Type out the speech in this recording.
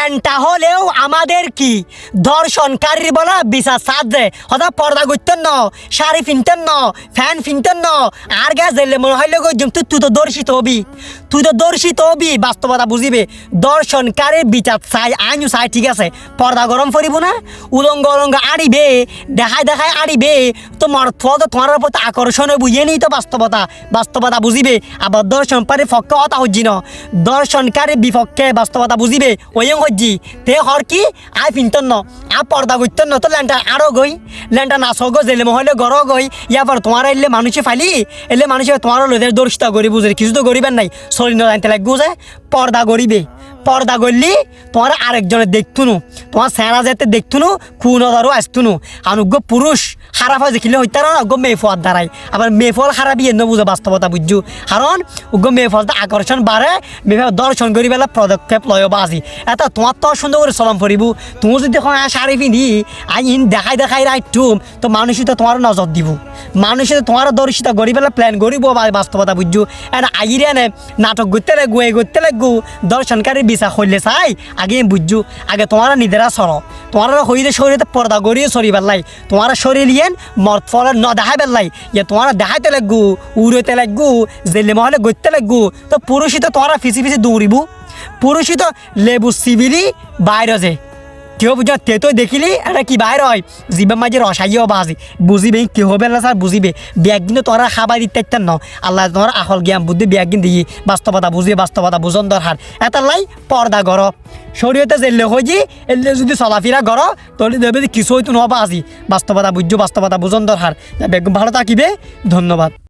ল্যান্ডটা হলেও আমাদের কি? দর্শনকারীর বলা বিচার সাজে হতা পর্দা করতেন ন, শাড়ি ফিনতেন ন, ফ্যান ফিনতেন ন, আর গ্যাস দিলে মনে হইলে গো তুই তুই তো দর্শিত হবি। তুই তো দর্শিত হবি, বাস্তবতা বুঝিবে। দর্শনকারীর বিচার চাই আইনু চাই, ঠিক আছে? পর্দা গরম করিব না, উলঙ্গ উলঙ্গ আড়িবে দেখাই দেখাই আড়িবে। তোমার তো তোমার প্রতি আকর্ষণ বুঝিয়ে নি তো বাস্তবতা। বাস্তবতা বুঝিবে, আবার দর্শনকারীর পক্ষে অতা হজ্জি ন। দর্শনকারীর বিপক্ষে বাস্তবতা বুঝিবে ওই হজ্জি। তে হর কি? আই ফিনতন ন। আ পর্দা করতেন ন তো ল্যান্ডা আরও গই। ল্যান্ডা নাচ গো জেলে মহলে গর গই। ইয়াবার তোমার এলে মানুষে ফালি এলে মানুষে তোমার লোদের দর্শিতা করি বুঝে কিছু তো করিবেন নাই। শরীর জানতে লাগবো যে পর্দা করিবে পর্দা করলি, তোমার আরেকজনে দেখতুনু। তোমার স্যারা যেতে দেখতুনু ধরো আসতুনু। অনুগ্য পুরুষ খারাপ হয় দেখিলে হইতার উগ্র মেয়ে ফল দ্বারাই আবার মেয়ে ফল খারাপই এনে বুঝো বাস্তবতা বুঝছ কারণ উগ্র মেয়ে ফলটা আকর্ষণ বাড়ে, মেয়ে দর্শন করি পেলা পদক্ষেপ লয় বাজি। এটা তোমার তো সুন্দর করে চলম ফুরিব। তুমি যদি এখন শাড়ি পিন্ধি আই ইন দেখাই দেখাই রাইটুম তো মানুষই তো তোমার নজর দিব। মানুষে তো তোমার দর্শিত করি পেলা প্ল্যান করিব বাস্তবতা বুঝছ আইরে এনে নাটক করতে লাগবো এই করতে লাগবো দর্শনকারী বিচার করলে চাই। আগে বুঝছ আগে তোমার নিজেরা সরো তোমার হইলে শরীরে পর্দা গড়িয়ে সরি পেলাই তোমার শরীর ইয়েন মর্ত ফলের ন দেখাই পেলাই ইয়ে তোমার দেখাইতে লাগবো উড়াইতে লাগবো, জেলে মহলে গইতে লাগবো। তো পুরুষই তো তোমার ফিসি ফিসি দৌড়িব পুরুষই তো লেবু সিবিলি বাইরে যে কেউ বুঝা তে তো দেখিলি? এটা কি বাইর হয় জীবের মাঝে রসাইও বাজি বুঝিবে কেউ হবে না স্যার বুঝিবে ব্যাগ কিন্তু তোরা খাবার দিতে ন। আল্লাহ তোমার আহল জ্ঞান বুদ্ধি ব্যাগ কিন্তু দিয়ে বাস্তবতা বুঝিয়ে বাস্তবতা বুঝন দরকার এটা লাই পর্দা গর শরীরতে জেলে হয়ে যে, এলে যদি চলাফেরা গর দেবে যে কিছু হয়তো নহবা আজি। বাস্তবতা বুঝছ বাস্তবতা বুঝন দরকার বেগম ভালো থাকিবে ধন্যবাদ।